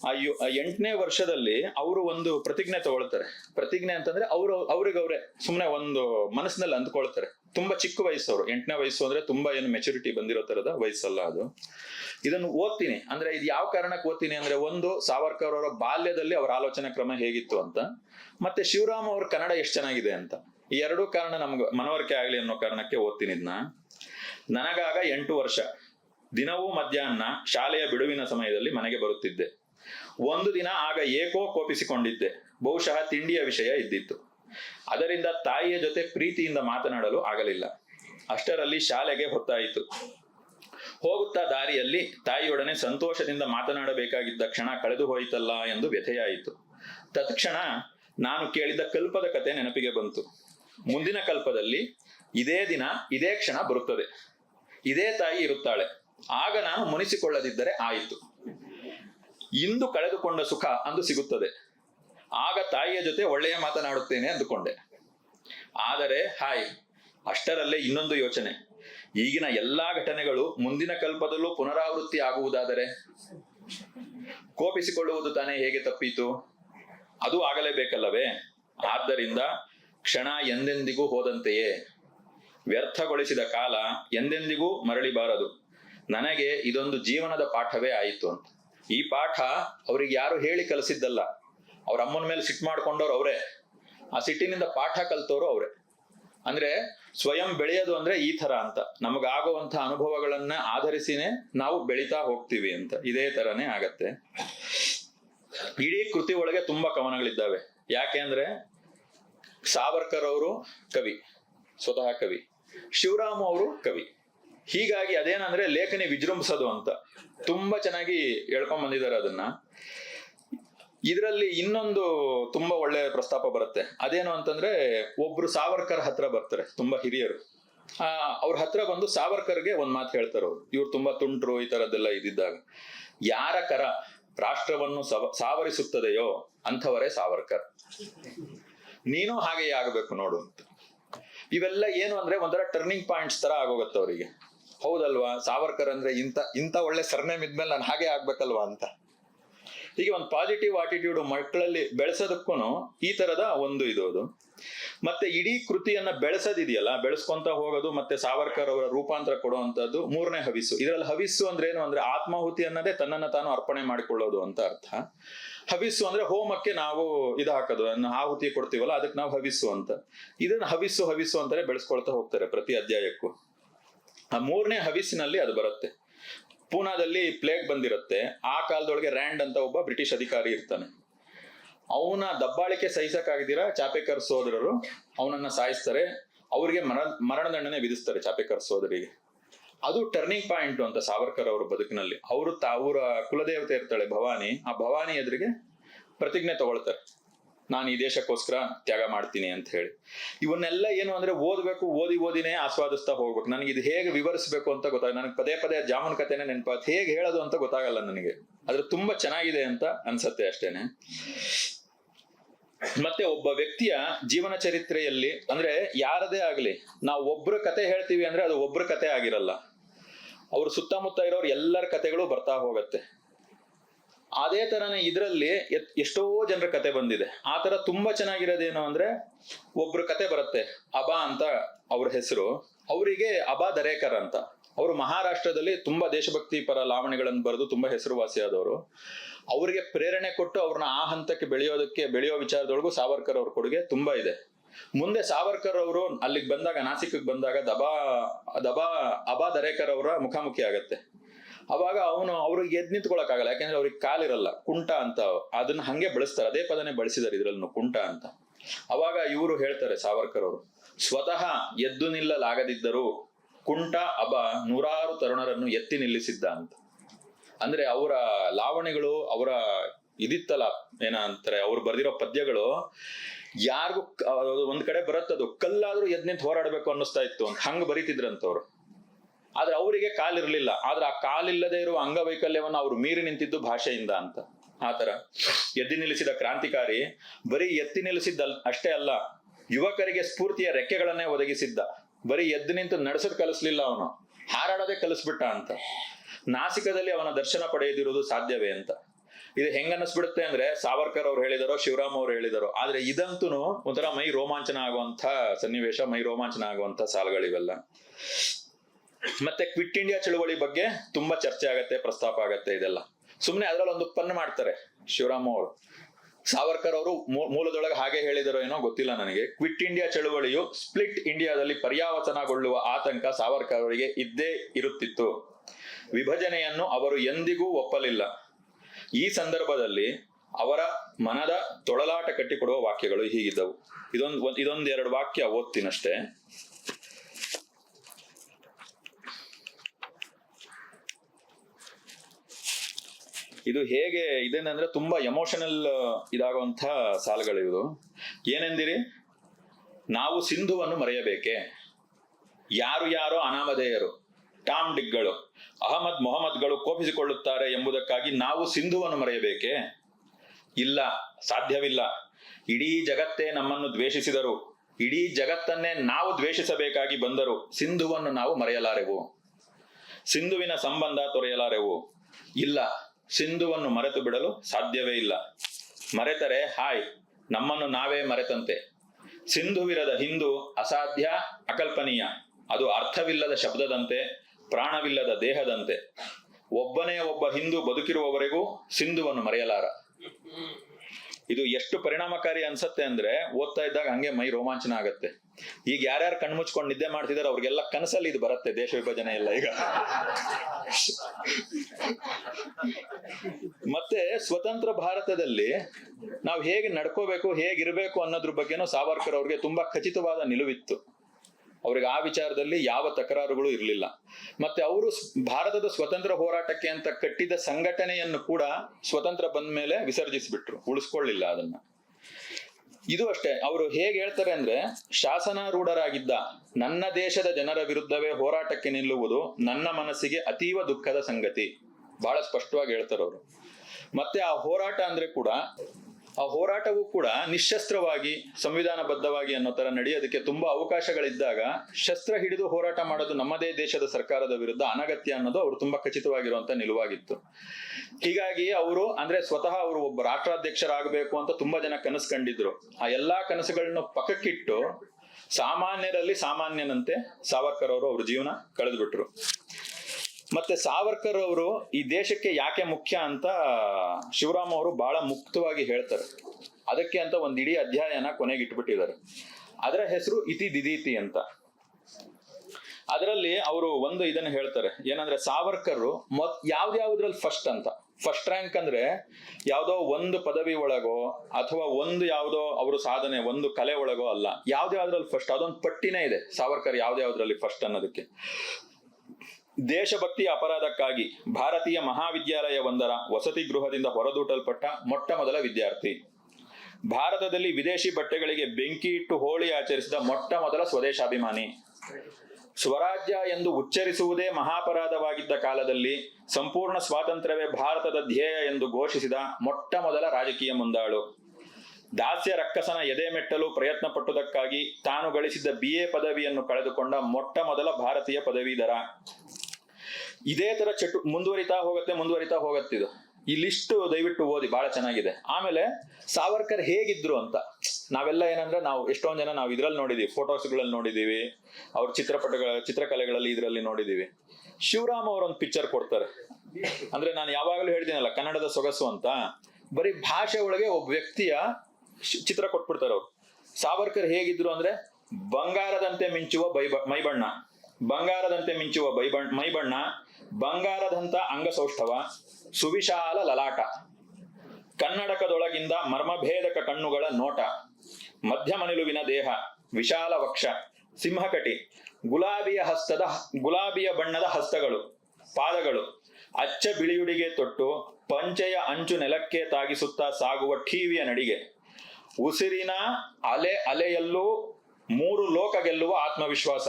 ಆ ಯು- ಆ ಎಂಟನೇ ವರ್ಷದಲ್ಲಿ ಅವರು ಒಂದು ಪ್ರತಿಜ್ಞೆ ತಗೊಳ್ತಾರೆ. ಪ್ರತಿಜ್ಞೆ ಅಂತಂದ್ರೆ ಅವರು, ಅವ್ರಿಗವ್ರೆ ಸುಮ್ನೆ ಒಂದು ಮನಸ್ಸಿನಲ್ಲಿ ಅಂದ್ಕೊಳ್ತಾರೆ. ತುಂಬಾ ಚಿಕ್ಕ ವಯಸ್ಸವರು. ಎಂಟನೇ ವಯಸ್ಸು ಅಂದ್ರೆ ತುಂಬಾ ಏನು ಮೆಚುರಿಟಿ ಬಂದಿರೋ ತರದ ವಯಸ್ಸಲ್ಲ ಅದು. ಇದನ್ನು ಓದ್ತೀನಿ. ಅಂದ್ರೆ ಇದು ಯಾವ ಕಾರಣಕ್ಕೆ ಓದ್ತೀನಿ ಅಂದ್ರೆ ಒಂದು ಸಾವರ್ಕರ್ ಅವರ ಬಾಲ್ಯದಲ್ಲಿ ಅವರ ಆಲೋಚನಾ ಕ್ರಮ ಹೇಗಿತ್ತು ಅಂತ, ಮತ್ತೆ ಶಿವರಾಮ್ ಅವ್ರ ಕನ್ನಡ ಎಷ್ಟು ಚೆನ್ನಾಗಿದೆ ಅಂತ. ಈ ಎರಡೂ ಕಾರಣ ನಮ್ಗೆ ಮನವರಿಕೆ ಆಗ್ಲಿ ಅನ್ನೋ ಕಾರಣಕ್ಕೆ ಓದ್ತೀನಿ ಇದನ್ನ ನನಗಾಗ ಎಂಟು ವರ್ಷ. ದಿನವೂ ಮಧ್ಯಾಹ್ನ ಶಾಲೆಯ ಬಿಡುವಿನ ಸಮಯದಲ್ಲಿ ಮನೆಗೆ ಬರುತ್ತಿದ್ದೆ. ಒಂದು ದಿನ ಆಗ ಏಕೋ ಕೋಪಿಸಿಕೊಂಡಿದ್ದೆ. ಬಹುಶಃ ತಿಂಡಿಯ ವಿಷಯ ಇದ್ದಿತ್ತು. ಅದರಿಂದ ತಾಯಿಯ ಜೊತೆ ಪ್ರೀತಿಯಿಂದ ಮಾತನಾಡಲು ಆಗಲಿಲ್ಲ. ಅಷ್ಟರಲ್ಲಿ ಶಾಲೆಗೆ ಹೊತ್ತಾಯಿತು ಹೋಗುತ್ತಾ ದಾರಿಯಲ್ಲಿ ತಾಯಿಯೊಡನೆ ಸಂತೋಷದಿಂದ ಮಾತನಾಡಬೇಕಾಗಿದ್ದ ಕ್ಷಣ ಕಳೆದು ಹೋಯಿತಲ್ಲ ಎಂದು ವ್ಯಥೆಯಾಯಿತು. ತತ್ಕ್ಷಣ ನಾನು ಕೇಳಿದ ಕಲ್ಪದ ಕತೆ ನೆನಪಿಗೆ ಬಂತು. ಮುಂದಿನ ಕಲ್ಪದಲ್ಲಿ ಇದೇ ದಿನ, ಇದೇ ಕ್ಷಣ ಬರುತ್ತದೆ. ಇದೇ ತಾಯಿ ಇರುತ್ತಾಳೆ. ಆಗ ನಾನು ಮುನಿಸಿಕೊಳ್ಳದಿದ್ದರೆ ಆಯಿತು. ಇಂದು ಕಳೆದುಕೊಂಡ ಸುಖ ಅಂದು ಸಿಗುತ್ತದೆ. ಆಗ ತಾಯಿಯ ಜೊತೆ ಒಳ್ಳೆಯ ಮಾತನಾಡುತ್ತೇನೆ ಅಂದುಕೊಂಡೆ. ಆದರೆ, ಹಾಯ್, ಅಷ್ಟರಲ್ಲೇ ಇನ್ನೊಂದು ಯೋಚನೆ. ಈಗಿನ ಎಲ್ಲಾ ಘಟನೆಗಳು ಮುಂದಿನ ಕಲ್ಪದಲ್ಲೂ ಪುನರಾವೃತ್ತಿ ಆಗುವುದಾದರೆ? ಕೋಪಿಸಿಕೊಳ್ಳುವುದು ತಾನೇ ಹೇಗೆ ತಪ್ಪೀತು? ಅದು ಆಗಲೇಬೇಕಲ್ಲವೇ? ಆದ್ದರಿಂದ ಕ್ಷಣ ಎಂದೆಂದಿಗೂ ಹೋದಂತೆಯೇ. ವ್ಯರ್ಥಗೊಳಿಸಿದ ಕಾಲ ಎಂದೆಂದಿಗೂ ಮರಳಿಬಾರದು. ನನಗೆ ಇದೊಂದು ಜೀವನದ ಪಾಠವೇ ಆಯಿತು ಅಂತ. ಈ ಪಾಠ ಅವರಿಗೆ ಯಾರು ಹೇಳಿ ಕಲಿಸಿದ್ದಲ್ಲ. ಅವ್ರ ಅಮ್ಮನ ಮೇಲೆ ಸಿಟ್ ಮಾಡ್ಕೊಂಡವ್ರು ಅವರೇ. ಆ ಸಿಟ್ಟಿನಿಂದ ಪಾಠ ಕಲ್ತವ್ರು ಅವರೇ. ಅಂದ್ರೆ ಸ್ವಯಂ ಬೆಳೆಯೋದು ಅಂದ್ರೆ ಈ ತರ ಅಂತ. ನಮಗಾಗುವಂತ ಅನುಭವಗಳನ್ನ ಆಧರಿಸಿನೇ ನಾವು ಬೆಳಿತಾ ಹೋಗ್ತೀವಿ ಅಂತ. ಇದೇ ತರನೇ ಆಗತ್ತೆ. ಇಡೀ ಕೃತಿ ಒಳಗೆ ತುಂಬಾ ಕವನಗಳಿದ್ದಾವೆ. ಯಾಕೆ ಅಂದ್ರೆ ಸಾವರ್ಕರ್ ಅವರು ಕವಿ, ಸ್ವತಃ ಕವಿ. ಶಿವರಾಮ್ ಅವರು ಕವಿ. ಹೀಗಾಗಿ ಅದೇನಂದ್ರೆ ಲೇಖನಿ ವಿಜೃಂಭಿಸೋದು ಅಂತ. ತುಂಬಾ ಚೆನ್ನಾಗಿ ಹೇಳ್ಕೊಂಡ್ ಬಂದಿದ್ದಾರೆ ಅದನ್ನ. ಇದರಲ್ಲಿ ಇನ್ನೊಂದು ತುಂಬಾ ಒಳ್ಳೆ ಪ್ರಸ್ತಾಪ ಬರುತ್ತೆ. ಅದೇನು ಅಂತಂದ್ರೆ, ಒಬ್ರು ಸಾವರ್ಕರ್ ಹತ್ರ ಬರ್ತಾರೆ, ತುಂಬಾ ಹಿರಿಯರು. ಆ, ಅವ್ರ ಹತ್ರ ಬಂದು ಸಾವರ್ಕರ್ಗೆ ಒಂದ್ ಮಾತು ಹೇಳ್ತಾರೆ ಅವ್ರು. ಇವ್ರು ತುಂಬಾ ತುಂಟ್ರು, ಈ ತರದ್ದೆಲ್ಲ ಇದ್ದಿದ್ದಾಗ. ಯಾರ ಕರ ರಾಷ್ಟ್ರವನ್ನು ಸವ, ಸಾವರಿಸುತ್ತದೆಯೋ ಅಂಥವರೇ ಸಾವರ್ಕರ್. ನೀನು ಹಾಗೆ ಆಗಬೇಕು ನೋಡು ಅಂತ. ಇವೆಲ್ಲ ಏನು ಅಂದ್ರೆ ಒಂಥರ ಟರ್ನಿಂಗ್ ಪಾಯಿಂಟ್ಸ್ ತರ ಆಗೋಗುತ್ತೆ ಅವರಿಗೆ. ಹೌದಲ್ವಾ? ಸಾವರ್ಕರ್ ಅಂದ್ರೆ ಇಂಥ ಇಂಥ ಒಳ್ಳೆ ಸರ್ನೇಮ್ ಇದ್ಮೇಲೆ ನಾನು ಹಾಗೆ ಆಗ್ಬೇಕಲ್ವಾ ಅಂತ. ಹೀಗೆ ಒಂದು ಪಾಸಿಟಿವ್ ಆಟಿಟ್ಯೂಡ್ ಮಕ್ಕಳಲ್ಲಿ ಬೆಳೆಸೋದಕ್ಕೂ ಈ ತರದ ಒಂದು ಇದು ಅದು. ಮತ್ತೆ ಇಡೀ ಕೃತಿಯನ್ನ ಬೆಳೆಸೋದಿದೆಯಲ್ಲ, ಬೆಳೆಸ್ಕೊಂತ ಹೋಗೋದು ಮತ್ತೆ ಸಾವರ್ಕರ್ ಅವರ ರೂಪಾಂತರ ಕೊಡುವಂತದ್ದು ಮೂರನೇ ಹವಿಸ್ಸು. ಇದರಲ್ಲಿ ಹವಿಸ್ಸು ಅಂದ್ರೆ ಏನು ಅಂದ್ರೆ ಆತ್ಮಾಹುತಿ ಅನ್ನೋದೇ ತನ್ನನ್ನ ತಾನು ಅರ್ಪಣೆ ಮಾಡಿಕೊಳ್ಳೋದು ಅಂತ ಅರ್ಥ. ಹವಿಸ್ಸು ಅಂದ್ರೆ ಹೋಮಕ್ಕೆ ನಾವು ಇದು ಹಾಕೋದು ಆಹುತಿ ಕೊಡ್ತೀವಲ್ಲ, ಅದಕ್ಕೆ ನಾವು ಹವಿಸ್ಸು ಅಂತ. ಇದನ್ನ ಹವಿಸ್ಸು ಹವಿಸ್ಸು ಅಂತಾನೆ ಬೆಳೆಸ್ಕೊಳ್ತಾ ಹೋಗ್ತಾರೆ ಪ್ರತಿ ಅಧ್ಯಾಯಕ್ಕೂ. ಆ ಮೂರನೇ ಹವಿಸ್ಸಿನಲ್ಲಿ ಅದು ಬರುತ್ತೆ. ಪೂನಾದಲ್ಲಿ ಪ್ಲೇಗ್ ಬಂದಿರುತ್ತೆ. ಆ ಕಾಲದೊಳಗೆ ರ್ಯಾಂಡ್ ಅಂತ ಒಬ್ಬ ಬ್ರಿಟಿಷ್ ಅಧಿಕಾರಿ ಇರ್ತಾನೆ. ಅವನ ದಬ್ಬಾಳಿಕೆ ಸಹಿಸಕ್ಕಾಗದಿರ ಚಾಪೇಕರ್ ಸೋದರರು ಅವನನ್ನ ಸಾಯಿಸ್ತಾರೆ. ಅವರಿಗೆ ಮರ, ಮರಣದಂಡನೆ ವಿಧಿಸ್ತಾರೆ ಚಾಪೇಕರ್ ಸೋದರಿಗೆ. ಅದು ಟರ್ನಿಂಗ್ ಪಾಯಿಂಟ್ ಅಂತ ಸಾವರ್ಕರ್ ಅವರ ಬದುಕಿನಲ್ಲಿ. ಅವರು ಅವರ ಕುಲದೇವತೆ ಇರ್ತಾಳೆ ಭವಾನಿ. ಆ ಭವಾನಿ ಎದುರಿಗೆ ಪ್ರತಿಜ್ಞೆ ತಗೊಳ್ತಾರೆ. ನಾನು ಈ ದೇಶಕ್ಕೋಸ್ಕರ ತ್ಯಾಗ ಮಾಡ್ತೀನಿ ಅಂತ ಹೇಳಿ. ಇವನ್ನೆಲ್ಲ ಏನು ಅಂದ್ರೆ ಓದ್ಬೇಕು, ಓದಿ, ಓದಿನೇ ಆಸ್ವಾದಿಸ್ತಾ ಹೋಗ್ಬೇಕು. ನನಗೆ ಇದು ಹೇಗೆ ವಿವರಿಸಬೇಕು ಅಂತ ಗೊತ್ತಾಗ, ನನಗೆ ಪದೇ ಪದೇ ಜಾಮೂನ್ ಕಥೆನೇ ನೆನಪಾತ್ ಹೇಗೆ ಹೇಳೋದು ಅಂತ ಗೊತ್ತಾಗಲ್ಲ ನನಗೆ. ಆದ್ರೆ ತುಂಬಾ ಚೆನ್ನಾಗಿದೆ ಅಂತ ಅನ್ಸತ್ತೆ ಅಷ್ಟೇನೆ. ಮತ್ತೆ ಒಬ್ಬ ವ್ಯಕ್ತಿಯ ಜೀವನ ಚರಿತ್ರೆಯಲ್ಲಿ ಅಂದ್ರೆ ಯಾರದೇ ಆಗ್ಲಿ, ನಾವು ಒಬ್ರ ಕತೆ ಹೇಳ್ತೀವಿ ಅಂದ್ರೆ ಅದು ಒಬ್ರ ಕತೆ ಆಗಿರಲ್ಲ. ಅವ್ರ ಸುತ್ತಮುತ್ತ ಇರೋರು ಎಲ್ಲರ ಕತೆಗಳು ಬರ್ತಾ ಹೋಗತ್ತೆ. ಅದೇ ತರನೇ ಇದರಲ್ಲಿ ಎಷ್ಟೋ ಜನರ ಕತೆ ಬಂದಿದೆ. ಆ ತರ ತುಂಬಾ ಚೆನ್ನಾಗಿರೋದೇನು ಅಂದ್ರೆ ಒಬ್ರು ಕತೆ ಬರುತ್ತೆ, ಅಬಾ ಅಂತ ಅವ್ರ ಹೆಸರು. ಅವರಿಗೆ ಅಬಾ ದರೇಕರ್ ಅಂತ. ಅವರು ಮಹಾರಾಷ್ಟ್ರದಲ್ಲಿ ತುಂಬಾ ದೇಶಭಕ್ತಿ ಪರ ಲಾವಣಿಗಳನ್ನು ಬರೆದು ತುಂಬಾ ಹೆಸರುವಾಸಿಯಾದವರು ಅವರಿಗೆ ಪ್ರೇರಣೆ ಕೊಟ್ಟು ಅವ್ರನ್ನ ಆ ಹಂತಕ್ಕೆ ಬೆಳೆಯೋದಕ್ಕೆ, ಬೆಳೆಯೋ ವಿಚಾರದೊಳಗೂ ಸಾವರ್ಕರ್ ಅವ್ರ ಕೊಡುಗೆ ತುಂಬಾ ಇದೆ. ಮುಂದೆ ಸಾವರ್ಕರ್ ಅವರು ಅಲ್ಲಿಗೆ ಬಂದಾಗ ನಾಸಿಕ್ ಬಂದಾಗ ದಬಾ ದಬಾ, ಅಬಾ ದರೇಕರ್ ಅವರ ಮುಖಾಮುಖಿ ಆಗತ್ತೆ. ಅವಾಗ ಅವನು ಅವ್ರಿಗೆ ಎದ್ ನಿಂತ್ಕೊಳಕ್ಕಾಗಲ್ಲ, ಯಾಕಂದ್ರೆ ಅವ್ರಿಗೆ ಕಾಲಿರಲ್ಲ. ಕುಂಟ ಅಂತ ಅದನ್ನ ಹಂಗೆ ಬಳಸ್ತಾರೆ. ಅದೇ ಪದನೆ ಬಳಸಿದಾರೆ ಇದ್ರಲ್ಲೂ ಕುಂಟ ಅಂತ. ಅವಾಗ ಇವರು ಹೇಳ್ತಾರೆ ಸಾವರ್ಕರ್ ಅವರು ಸ್ವತಃ ಎದ್ದು ನಿಲ್ಲಲಾಗದಿದ್ದರೂ ಕುಂಟ ಅಬ ನೂರಾರು ತರುಣರನ್ನು ಎತ್ತಿ ನಿಲ್ಲಿಸಿದ್ದ ಅಂತ. ಅಂದ್ರೆ ಅವರ ಲಾವಣೆಗಳು ಅವರ ಇದಿತ್ತಲ್ಲ, ಏನಂತಾರೆ, ಅವ್ರು ಬರ್ದಿರೋ ಪದ್ಯಗಳು, ಯಾರಿಗೂ ಒಂದ್ ಕಡೆ ಬರುತ್ತದು. ಕಲ್ಲಾದ್ರೂ ಎದ್ ನಿಂತು ಹೋರಾಡ್ಬೇಕು ಅನ್ನಿಸ್ತಾ ಇತ್ತು ಅಂತ. ಹಂಗ್ ಬರೀತಿದ್ರಂತವ್ರು. ಆದ್ರೆ ಅವರಿಗೆ ಕಾಲಿರಲಿಲ್ಲ. ಆದ್ರೆ ಆ ಕಾಲಿಲ್ಲದೆ ಇರುವ ಅಂಗವೈಕಲ್ಯವನ್ನು ಅವರು ಮೀರಿ ನಿಂತಿದ್ದು ಭಾಷೆಯಿಂದ ಅಂತ. ಆತರ ಎದ್ದಿ ನಿಲ್ಲಿಸಿದ ಕ್ರಾಂತಿಕಾರಿ ಬರೀ ಎತ್ತಿ ನಿಲ್ಲಿಸಿದ್ದ ಅಷ್ಟೇ ಅಲ್ಲ, ಯುವಕರಿಗೆ ಸ್ಫೂರ್ತಿಯ ರೆಕ್ಕೆಗಳನ್ನೇ ಒದಗಿಸಿದ್ದ. ಬರೀ ಎದ್ದು ನಿಂತು ನಡೆಸೋದ್ ಕಲಿಸ್ಲಿಲ್ಲ ಅವನು. ಹಾರಾಡದೆ ಕಲಿಸ್ಬಿಟ್ಟ ಅಂತ. ನಾಸಿಕದಲ್ಲಿ ಅವನ ದರ್ಶನ ಪಡೆಯದಿರುವುದು ಸಾಧ್ಯವೇ ಅಂತ. ಇದು ಹೆಂಗನ್ನಿಸ್ಬಿಡುತ್ತೆ ಅಂದ್ರೆ ಸಾವರ್ಕರ್ ಅವ್ರು ಹೇಳಿದರು ಶಿವರಾಮ್ ಅವ್ರು ಹೇಳಿದರು, ಆದ್ರೆ ಇದಂತೂ ಒಂಥರ ಮೈ ರೋಮಾಂಚನ ಆಗುವಂತ ಸನ್ನಿವೇಶ, ಮೈ ರೋಮಾಂಚನ ಆಗುವಂತ ಸಾಲುಗಳಿವೆಲ್ಲ. ಮತ್ತೆ ಕ್ವಿಟ್ ಇಂಡಿಯಾ ಚಳುವಳಿ ಬಗ್ಗೆ ತುಂಬಾ ಚರ್ಚೆ ಆಗತ್ತೆ, ಪ್ರಸ್ತಾಪ ಆಗತ್ತೆ ಇದೆಲ್ಲ. ಸುಮ್ನೆ ಅದ್ರಲ್ಲಿ ಒಂದು ಉತ್ಪನ್ನ ಮಾಡ್ತಾರೆ ಶಿವರಾಮ ಅವರು. ಸಾವರ್ಕರ್ ಅವರು ಮೂಲದೊಳಗೆ ಹಾಗೆ ಹೇಳಿದರೋ ಏನೋ ಗೊತ್ತಿಲ್ಲ ನನಗೆ. ಕ್ವಿಟ್ ಇಂಡಿಯಾ ಚಳುವಳಿಯು ಸ್ಪ್ಲಿಟ್ ಇಂಡಿಯಾದಲ್ಲಿ ಪರ್ಯಾವತನಗೊಳ್ಳುವ ಆತಂಕ ಸಾವರ್ಕರ್ ಅವರಿಗೆ ಇದ್ದೇ ಇರುತ್ತಿತ್ತು. ವಿಭಜನೆಯನ್ನು ಅವರು ಎಂದಿಗೂ ಒಪ್ಪಲಿಲ್ಲ. ಈ ಸಂದರ್ಭದಲ್ಲಿ ಅವರ ಮನದ ತೊಳಲಾಟ ಕಟ್ಟಿಕೊಡುವ ವಾಕ್ಯಗಳು ಹೀಗಿದ್ದವು. ಇದೊಂದು ಇದೊಂದು ಎರಡು ವಾಕ್ಯ ಓದ್ತೀನಷ್ಟೇ. ಇದು ಹೇಗೆ ಇದೇನಂದ್ರೆ ತುಂಬಾ ಎಮೋಷನಲ್ ಇದಾಗುವಂತ ಸಾಲುಗಳಿವು ಏನೆಂದಿರಿ? ನಾವು ಸಿಂಧುವನ್ನು ಮರೆಯಬೇಕೆ? ಯಾರು ಯಾರೋ ಅನಾಮಧೇಯರು, ಟಾಮ್ ಡಿಗ್ಗಳು, ಅಹಮದ್ ಮೊಹಮ್ಮದ್ಗಳು ಕೋಪಿಸಿಕೊಳ್ಳುತ್ತಾರೆ ಎಂಬುದಕ್ಕಾಗಿ ನಾವು ಸಿಂಧುವನ್ನು ಮರೆಯಬೇಕೆ? ಇಲ್ಲ, ಸಾಧ್ಯವಿಲ್ಲ. ಇಡೀ ಜಗತ್ತೇ ನಮ್ಮನ್ನು ದ್ವೇಷಿಸಿದರು. ಇಡೀ ಜಗತ್ತನ್ನೇ ನಾವು ದ್ವೇಷಿಸಬೇಕಾಗಿ ಬಂದರು. ಸಿಂಧುವನ್ನು ನಾವು ಮರೆಯಲಾರೆವು. ಸಿಂಧುವಿನ ಸಂಬಂಧ ತೊರೆಯಲಾರೆವು. ಇಲ್ಲ ಸಿಂಧುವನ್ನು ಮರೆತು ಬಿಡಲು ಸಾಧ್ಯವೇ ಇಲ್ಲ. ಮರೆತರೆ ಹಾಯ್, ನಮ್ಮನ್ನು ನಾವೇ ಮರೆತಂತೆ. ಸಿಂಧುವಿರದ ಹಿಂದೂ ಅಸಾಧ್ಯ, ಅಕಲ್ಪನೀಯ. ಅದು ಅರ್ಥವಿಲ್ಲದ ಶಬ್ದದಂತೆ, ಪ್ರಾಣವಿಲ್ಲದ ದೇಹದಂತೆ. ಒಬ್ಬನೇ ಒಬ್ಬ ಹಿಂದೂ ಬದುಕಿರುವವರೆಗೂ ಸಿಂಧುವನ್ನು ಮರೆಯಲಾರ. ಇದು ಎಷ್ಟು ಪರಿಣಾಮಕಾರಿ ಅನ್ಸತ್ತೆ ಅಂದ್ರೆ ಓದ್ತಾ ಇದ್ದಾಗ ಹಂಗೆ ಮೈ ರೋಮಾಂಚನ ಆಗತ್ತೆ. ಈಗ ಯಾರ್ಯಾರು ಕಣ್ಮುಚ್ಕೊಂಡು ನಿದ್ದೆ ಮಾಡ್ತಿದಾರೆ ಅವ್ರಿಗೆಲ್ಲ ಕನಸಲ್ಲಿ ಇದು ಬರುತ್ತೆ ದೇಶ ವಿಭಜನೆ ಎಲ್ಲ ಈಗ. ಮತ್ತೆ ಸ್ವತಂತ್ರ ಭಾರತದಲ್ಲಿ ನಾವು ಹೇಗೆ ನಡ್ಕೋಬೇಕು, ಹೇಗಿರ್ಬೇಕು ಅನ್ನೋದ್ರ ಬಗ್ಗೆನೂ ಸಾವರ್ಕರ್ ಅವ್ರಿಗೆ ತುಂಬಾ ಖಚಿತವಾದ ನಿಲುವಿತ್ತು. ಅವ್ರಿಗೆ ಆ ವಿಚಾರದಲ್ಲಿ ಯಾವ ತಕರಾರುಗಳು ಇರಲಿಲ್ಲ. ಮತ್ತೆ ಅವರು ಭಾರತದ ಸ್ವತಂತ್ರ ಹೋರಾಟಕ್ಕೆ ಅಂತ ಕಟ್ಟಿದ ಸಂಘಟನೆಯನ್ನು ಕೂಡ ಸ್ವತಂತ್ರ ಬಂದ ಮೇಲೆ ವಿಸರ್ಜಿಸಿಬಿಟ್ರು, ಉಳಿಸ್ಕೊಳ್ಳಿಲ್ಲ ಅದನ್ನ. ಇದು ಅಷ್ಟೇ, ಅವರು ಹೇಗೆ ಹೇಳ್ತಾರೆ ಅಂದ್ರೆ, ಶಾಸನಾರೂಢರಾಗಿದ್ದ ನನ್ನ ದೇಶದ ಜನರ ವಿರುದ್ಧವೇ ಹೋರಾಟಕ್ಕೆ ನಿಲ್ಲುವುದು ನನ್ನ ಮನಸ್ಸಿಗೆ ಅತೀವ ದುಃಖದ ಸಂಗತಿ. ಬಹಳ ಸ್ಪಷ್ಟವಾಗಿ ಹೇಳ್ತಾರೆ ಅವರು. ಮತ್ತೆ ಆ ಹೋರಾಟ ಅಂದ್ರೆ ಕೂಡ ಆ ಹೋರಾಟವೂ ಕೂಡ ನಿಶಸ್ತ್ರವಾಗಿ, ಸಂವಿಧಾನಬದ್ಧವಾಗಿ ಅನ್ನೋ ತರ ನಡೆಯೋದಕ್ಕೆ ತುಂಬಾ ಅವಕಾಶಗಳಿದ್ದಾಗ ಶಸ್ತ್ರ ಹಿಡಿದು ಹೋರಾಟ ಮಾಡೋದು ನಮ್ಮದೇ ದೇಶದ ಸರ್ಕಾರದ ವಿರುದ್ಧ ಅನಗತ್ಯ ಅನ್ನೋದು ಅವರು ತುಂಬಾ ಖಚಿತವಾಗಿರುವಂತ ನಿಲುವಾಗಿತ್ತು. ಹೀಗಾಗಿ ಅವರು ಅಂದ್ರೆ ಸ್ವತಃ ಅವರು ಒಬ್ಬ ರಾಷ್ಟ್ರಾಧ್ಯಕ್ಷರಾಗಬೇಕು ಅಂತ ತುಂಬಾ ಜನ ಕನಸು ಕಂಡಿದ್ರು. ಆ ಎಲ್ಲಾ ಕನಸುಗಳನ್ನು ಪಕ್ಕಕ್ಕಿಟ್ಟು ಸಾಮಾನ್ಯರಲ್ಲಿ ಸಾಮಾನ್ಯನಂತೆ ಸಾವರ್ಕರ್ ಅವರು ಅವ್ರ ಜೀವನ ಕಳೆದ್ಬಿಟ್ರು. ಮತ್ತೆ ಸಾವರ್ಕರ್ ಅವರು ಈ ದೇಶಕ್ಕೆ ಯಾಕೆ ಮುಖ್ಯ ಅಂತ ಶಿವರಾಮ್ ಅವರು ಬಹಳ ಮುಕ್ತವಾಗಿ ಹೇಳ್ತಾರೆ. ಅದಕ್ಕೆ ಅಂತ ಒಂದ್ ಇಡೀ ಅಧ್ಯಾಯನ ಕೊನೆಗೆ ಇಟ್ಬಿಟ್ಟಿದ್ದಾರೆ. ಅದರ ಹೆಸರು ಇತಿ ದಿದೀತಿ ಅಂತ. ಅದರಲ್ಲಿ ಅವರು ಒಂದು ಇದನ್ನ ಹೇಳ್ತಾರೆ. ಏನಂದ್ರೆ ಸಾವರ್ಕರ್ ಮೊತ್ ಯಾವ್ದ್ಯಾವ್ದ್ರಲ್ಲಿ ಫಸ್ಟ್ ಅಂತ. ಫಸ್ಟ್ ರ್ಯಾಂಕ್ ಅಂದ್ರೆ ಯಾವ್ದೋ ಒಂದು ಪದವಿ ಒಳಗೋ ಅಥವಾ ಒಂದು ಯಾವ್ದೋ ಅವರು ಸಾಧನೆ, ಒಂದು ಕಲೆ ಒಳಗೋ ಅಲ್ಲ. ಯಾವ್ದ್ಯಾವ್ದ್ರಲ್ಲಿ ಫಸ್ಟ್ ಅದೊಂದು ಪಟ್ಟಿನೇ ಇದೆ. ಸಾವರ್ಕರ್ ಯಾವ್ದ್ಯಾವ್ದ್ರಲ್ಲಿ ಫಸ್ಟ್ ಅನ್ನೋದಕ್ಕೆ. ದೇಶಭಕ್ತಿಯ ಅಪರಾಧಕ್ಕಾಗಿ ಭಾರತೀಯ ಮಹಾವಿದ್ಯಾಲಯವೊಂದರ ವಸತಿ ಗೃಹದಿಂದ ಹೊರದೂಟಲ್ಪಟ್ಟ ಮೊಟ್ಟ ಮೊದಲ ವಿದ್ಯಾರ್ಥಿ. ಭಾರತದಲ್ಲಿ ವಿದೇಶಿ ಬಟ್ಟೆಗಳಿಗೆ ಬೆಂಕಿ ಇಟ್ಟು ಹೋಳಿ ಆಚರಿಸಿದ ಮೊಟ್ಟ ಮೊದಲ ಸ್ವದೇಶಾಭಿಮಾನಿ. ಸ್ವರಾಜ್ಯ ಎಂದು ಉಚ್ಚರಿಸುವುದೇ ಮಹಾಪರಾಧವಾಗಿದ್ದ ಕಾಲದಲ್ಲಿ ಸಂಪೂರ್ಣ ಸ್ವಾತಂತ್ರ್ಯವೇ ಭಾರತದ ಧ್ಯೇಯ ಎಂದು ಘೋಷಿಸಿದ ಮೊಟ್ಟ ಮೊದಲ ರಾಜಕೀಯ ಮುಂದಾಳು. ದಾಸ್ಯ ರಕ್ಕಸನ ಎದೆ ಮೆಟ್ಟಲು ಪ್ರಯತ್ನ ಪಟ್ಟುದಕ್ಕಾಗಿ ತಾನು ಗಳಿಸಿದ್ದ ಬಿ ಪದವಿಯನ್ನು ಕಳೆದುಕೊಂಡ ಮೊಟ್ಟ ಮೊದಲ ಭಾರತೀಯ ಪದವೀಧರ. ಇದೇ ತರ ಚಟು ಮುಂದುವರಿತಾ ಹೋಗುತ್ತೆ, ಮುಂದುವರಿತಾ ಹೋಗತ್ತಿದು ಈ ಲಿಸ್ಟ್ ದಯವಿಟ್ಟು ಓದಿ ಬಹಳ ಚೆನ್ನಾಗಿದೆ. ಆಮೇಲೆ ಸಾವರ್ಕರ್ ಹೇಗಿದ್ರು ಅಂತ. ನಾವೆಲ್ಲ ಏನಂದ್ರೆ ನಾವು ಎಷ್ಟೊಂದ್ ಜನ ನಾವು ಇದ್ರಲ್ಲಿ ನೋಡಿದೀವಿ ಫೋಟೋಸ್ಗಳಲ್ಲಿ ನೋಡಿದೀವಿ, ಅವ್ರ ಚಿತ್ರಪಟಗಳ, ಚಿತ್ರಕಲೆಗಳಲ್ಲಿ ಇದರಲ್ಲಿ ನೋಡಿದೀವಿ. ಶಿವರಾಮ್ ಅವರೊಂದು ಪಿಕ್ಚರ್ ಕೊಡ್ತಾರೆ. ಅಂದ್ರೆ ನಾನು ಯಾವಾಗಲೂ ಹೇಳ್ತೀನಲ್ಲ, ಕನ್ನಡದ ಸೊಗಸು ಅಂತ. ಬರೀ ಭಾಷೆ ಒಳಗೆ ಒಬ್ಬ ವ್ಯಕ್ತಿಯ ಚಿತ್ರ ಕೊಟ್ಬಿಡ್ತಾರೆ ಅವ್ರು. ಸಾವರ್ಕರ್ ಹೇಗಿದ್ರು ಅಂದ್ರೆ, ಬಂಗಾರದಂತೆ ಮಿಂಚುವ ಬೈಬ ಮೈಬಣ್ಣ. ಬಂಗಾರದಂತೆ ಮಿಂಚುವ ಬೈಬಣ್ಣ ಮೈಬಣ್ಣ. ಬಂಗಾರದಂತ ಅಂಗಸೌಷ್ಠವ, ಸುವಿಶಾಲ ಲಲಾಟ, ಕನ್ನಡಕದೊಳಗಿಂದ ಮರ್ಮಭೇದಕ ಕಣ್ಣುಗಳ ನೋಟ ಮಧ್ಯಮನಿಲುವಿನ ದೇಹ, ವಿಶಾಲ ವಕ್ಷ, ಸಿಂಹಕಟಿ, ಗುಲಾಬಿಯ ಹಸ್ತದ, ಗುಲಾಬಿಯ ಬಣ್ಣದ ಹಸ್ತಗಳು, ಪಾದಗಳು, ಅಚ್ಚ ಬಿಳಿಯುಡಿಗೆ ತೊಟ್ಟು ಪಂಚೆಯ ಅಂಚು ನೆಲಕ್ಕೆ ತಾಗಿಸುತ್ತಾ ಸಾಗುವ ಠೀವಿಯ ನಡಿಗೆ, ಉಸಿರಿನ ಅಲೆ ಅಲೆಯಲ್ಲೂ ಮೂರು ಲೋಕ ಗೆಲ್ಲುವ ಆತ್ಮವಿಶ್ವಾಸ,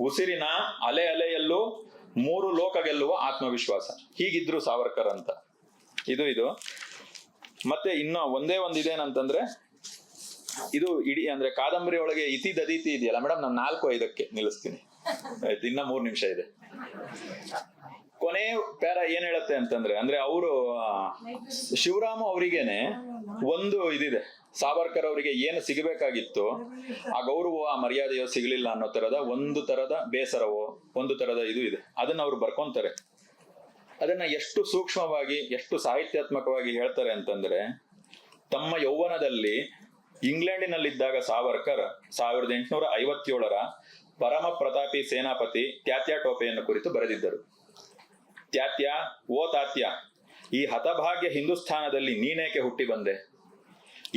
ಉಸಿರಿನ ಅಲೆ ಅಲೆಯಲ್ಲೂ ಮೂರು ಲೋಕ ಗೆಲ್ಲುವ ಆತ್ಮವಿಶ್ವಾಸ. ಹೀಗಿದ್ರು ಸಾವರ್ಕರ್ ಅಂತ. ಇದು ಇದು. ಮತ್ತೆ ಇನ್ನ ಒಂದೇ ಒಂದು ಇದೇನಂತಂದ್ರೆ ಇದು ಇಡೀ ಅಂದ್ರೆ ಕಾದಂಬರಿ ಒಳಗೆ ಇತಿ ದದೀತಿ ಇದೆಯಲ್ಲ, ಮೇಡಮ್ ನಾನು ನಾಲ್ಕು ಐದಕ್ಕೆ ನಿಲ್ಲಿಸ್ತೀನಿ. ಆಯ್ತು, ಇನ್ನ ಮೂರು ನಿಮಿಷ ಇದೆ. ಕೊನೆ ಪ್ಯಾರ ಏನ್ ಹೇಳತ್ತೆ ಅಂತಂದ್ರೆ, ಅಂದ್ರೆ ಅವರು ಶಿವರಾಮ ಅವರಿಗೇನೆ ಒಂದು ಇದಿದೆ. ಸಾವರ್ಕರ್ ಅವರಿಗೆ ಏನು ಸಿಗಬೇಕಾಗಿತ್ತು? ಆ ಗೌರವ ಆ ಮರ್ಯಾದೆಯೋ ಸಿಗಲಿಲ್ಲ ಅನ್ನೋ ತರದ ಒಂದು ತರದ ಬೇಸರವೋ, ಒಂದು ತರದ ಇದು ಇದೆ. ಅದನ್ನ ಅವ್ರು ಬರ್ಕೊಂತಾರೆ. ಅದನ್ನ ಎಷ್ಟು ಸೂಕ್ಷ್ಮವಾಗಿ, ಎಷ್ಟು ಸಾಹಿತ್ಯಾತ್ಮಕವಾಗಿ ಹೇಳ್ತಾರೆ ಅಂತಂದ್ರೆ, ತಮ್ಮ ಯೌವನದಲ್ಲಿ ಇಂಗ್ಲೆಂಡಿನಲ್ಲಿದ್ದಾಗ ಸಾವರ್ಕರ್ ಸಾವಿರದ ಎಂಟುನೂರ ಐವತ್ತೇಳರ ಪರಮ ಪ್ರತಾಪಿ ಸೇನಾಪತಿ ತ್ಯಾತ್ಯ ಟೋಪೆಯನ್ನು ಕುರಿತು ಬರೆದಿದ್ದರು. ತ್ಯಾತ್ಯ, ಓ ತಾತ್ಯ ಈ ಹತಭಾಗ್ಯ ಹಿಂದೂಸ್ಥಾನದಲ್ಲಿ ನೀನೇಕೆ ಹುಟ್ಟಿ ಬಂದೆ?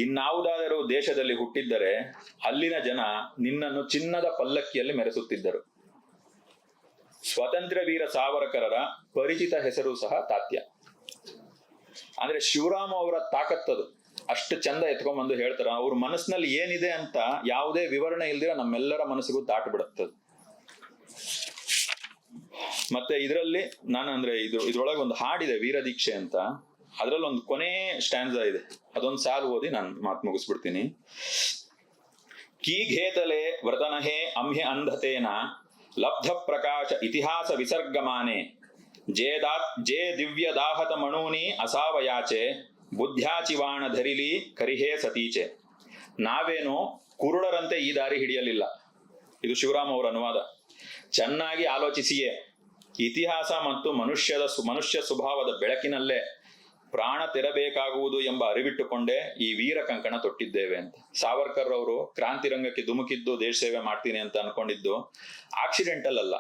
ಇನ್ನಾವುದಾದರೂ ದೇಶದಲ್ಲಿ ಹುಟ್ಟಿದ್ದರೆ ಅಲ್ಲಿನ ಜನ ನಿನ್ನನ್ನು ಚಿನ್ನದ ಪಲ್ಲಕ್ಕಿಯಲ್ಲಿ ಮೆರೆಸುತ್ತಿದ್ದರು. ಸ್ವತಂತ್ರ ವೀರ ಸಾವರಕರರ ಪರಿಚಿತ ಹೆಸರು ಸಹ ತಾತ್ಯ. ಅಂದ್ರೆ ಶಿವರಾಮ ಅವರ ತಾಕತ್ತದು ಅಷ್ಟು ಚಂದ ಎತ್ಕೊಂಡ್ಬಂದು ಹೇಳ್ತಾರ, ಅವ್ರ ಮನಸ್ಸಿನಲ್ಲಿ ಏನಿದೆ ಅಂತ ಯಾವುದೇ ವಿವರಣೆ ಇಲ್ದಿರ ನಮ್ಮೆಲ್ಲರ ಮನಸ್ಸಿಗೂ ದಾಟು ಬಿಡುತ್ತದೆ ಮತ್ತೆ ಇದರಲ್ಲಿ ನಾನು ಅಂದ್ರೆ ಇದು ಇದ್ರೊಳಗೆ ಒಂದು ಹಾಡಿದೆ ವೀರದೀಕ್ಷೆ ಅಂತ. ಅದ್ರಲ್ಲಿ ಒಂದು ಕೊನೆ ಸ್ಟ್ಯಾಂಡ್ ಇದೆ. ಅದೊಂದು ಸಾಲು ಓದಿ ನಾನು ಮಾತು ಮುಗಿಸ್ಬಿಡ್ತೀನಿ. ಕೀಘೇತಲೆ ವ್ರತನಹೆ ಅಂಹ್ಯ ಅಂಧತೇನ ಲಬ್ಧ ಪ್ರಕಾಶ ಇತಿಹಾಸ ವಿಸರ್ಗಮಾನೆ. ಜೇದಾತ್ ಜೇ ದಿವ್ಯ ದಾಹತ ಮಣೂನಿ ಅಸಾವಯಾಚೆ, ಬುದ್ಧ್ಯಾಚಿವಾಣ ಧರಿಲಿ ಕರಿಹೇ ಸತೀಚೆ. ನಾವೇನು ಕುರುಡರಂತೆ ಈ ದಾರಿ ಹಿಡಿಯಲಿಲ್ಲ. ಇದು ಶಿವರಾಮ್ ಅವರ ಅನುವಾದ. ಚೆನ್ನಾಗಿ ಆಲೋಚಿಸಿಯೇ. ಇತಿಹಾಸ ಮತ್ತು ಮನುಷ್ಯದ ಮನುಷ್ಯ ಸ್ವಭಾವದ ಬೆಳಕಿನಲ್ಲೇ ಪ್ರಾಣ ತೆರಬೇಕಾಗುವುದು ಎಂಬ ಅರಿವಿಟ್ಟುಕೊಂಡೇ ಈ ವೀರ ಕಂಕಣ ತೊಟ್ಟಿದ್ದೇವೆ ಅಂತ. ಸಾವರ್ಕರ್ ಅವರು ಕ್ರಾಂತಿ ರಂಗಕ್ಕೆ ಧುಮುಕಿದ್ದು ದೇಶ ಸೇವೆ ಮಾಡ್ತೀನಿ ಅಂತ ಅನ್ಕೊಂಡಿದ್ದು ಆಕ್ಸಿಡೆಂಟಲ್ ಅಲ್ಲ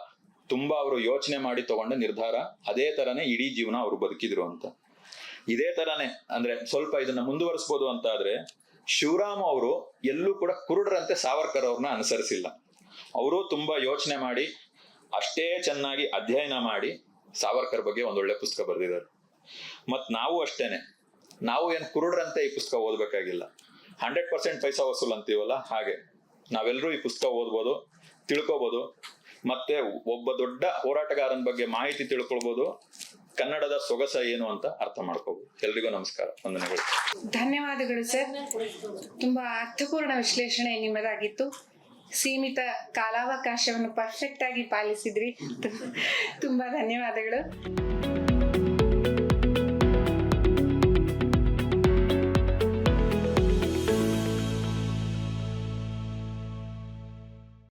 ತುಂಬಾ ಅವರು ಯೋಚನೆ ಮಾಡಿ ತಗೊಂಡ ನಿರ್ಧಾರ, ಅದೇ ತರನೇ ಇಡೀ ಜೀವನ ಅವರು ಬದುಕಿದ್ರು ಅಂತ. ಇದೇ ತರನೇ, ಅಂದ್ರೆ ಸ್ವಲ್ಪ ಇದನ್ನ ಮುಂದುವರಿಸಬಹುದು ಅಂತ ಆದ್ರೆ ಶಿವರಾಮ್ ಅವರು ಎಲ್ಲೂ ಕೂಡ ಕುರುಡರಂತೆ ಸಾವರ್ಕರ್ ಅವ್ರನ್ನ ಅನುಸರಿಸಿಲ್ಲ. ಅವರು ತುಂಬಾ ಯೋಚನೆ ಮಾಡಿ ಅಷ್ಟೇ ಚೆನ್ನಾಗಿ ಅಧ್ಯಯನ ಮಾಡಿ ಸಾವರ್ಕರ್ ಬಗ್ಗೆ ಒಂದೊಳ್ಳೆ ಪುಸ್ತಕ ಬರೆದಿದ್ದಾರೆ. ಮತ್ ನಾವು ಅಷ್ಟೇನೆ. ನಾವು ಏನ್ ಕುರುಡ್ರಂತೆ ಈ ಪುಸ್ತಕ ಓದ್ಬೇಕಾಗಿಲ್ಲ. ಹಂಡ್ರೆಡ್ ಪರ್ಸೆಂಟ್ ಪೈಸಾ ವಸೂಲ್ ಅಂತೀವಲ್ಲ? ಹಾಗೆ. ನಾವೆಲ್ಲರೂ ಈ ಪುಸ್ತಕ ಓದ್ಬೋದು, ತಿಳ್ಕೊಬೋದು, ಮತ್ತೆ ಒಬ್ಬ ದೊಡ್ಡ ಹೋರಾಟಗಾರನ ಬಗ್ಗೆ ಮಾಹಿತಿ ತಿಳ್ಕೊಳ್ಬೋದು, ಕನ್ನಡದ ಸೊಗಸ ಏನು ಅಂತ ಅರ್ಥ ಮಾಡ್ಕೋಬಹುದು ಎಲ್ರಿಗೂ ನಮಸ್ಕಾರ. ವಂದನೆಗಳು. ಧನ್ಯವಾದಗಳು ಸರ್. ತುಂಬಾ ಅರ್ಥಪೂರ್ಣ ವಿಶ್ಲೇಷಣೆ ನಿಮ್ಮದಾಗಿತ್ತು. ಸೀಮಿತ ಕಾಲಾವಕಾಶವನ್ನು ಪರ್ಫೆಕ್ಟ್ ಆಗಿ ಪಾಲಿಸಿದ್ರಿ. ತುಂಬಾ ಧನ್ಯವಾದಗಳು.